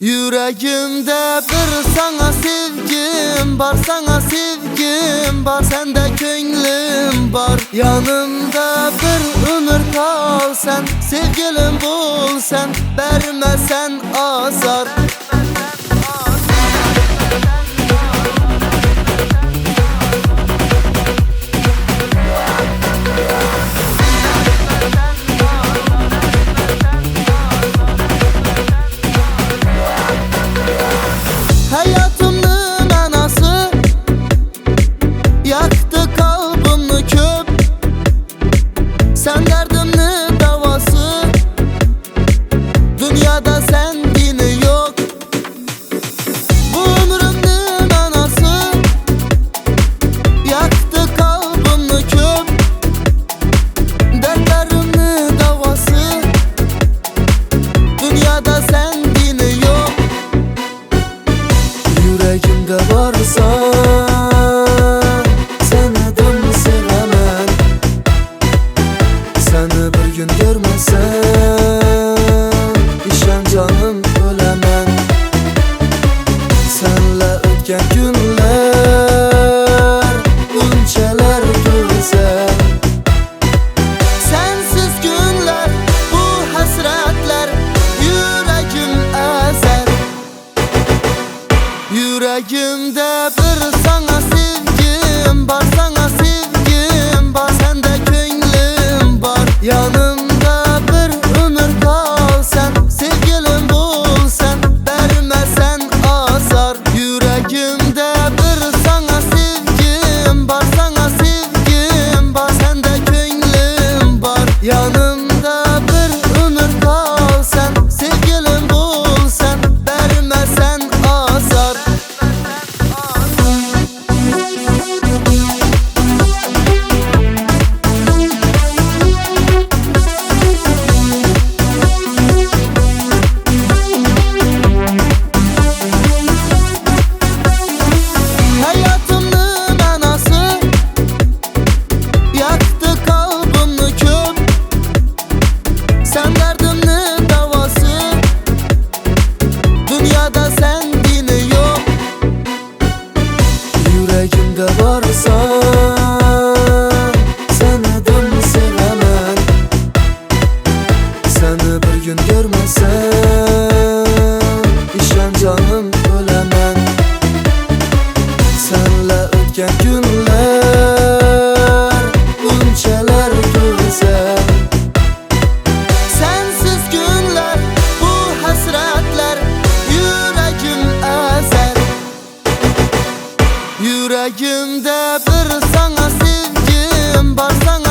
Yüreğimde bir sana sevgim var Sana sevgim var Sende könlüm var. Yanımda bir ömür kal sen Sevgilim bul sen Vermesen azar ölemem Senle ötken günler Bunçeler güzel. Sensiz günler Bu hasretler Yüreğim ezer. Yüreğimde sensin İşen canım ölemem. Senle ötken günler Bunçeler güzel Sensiz günler bu hasretler Yüreğim ezer. Yüreğimde bir sana sevgim var sana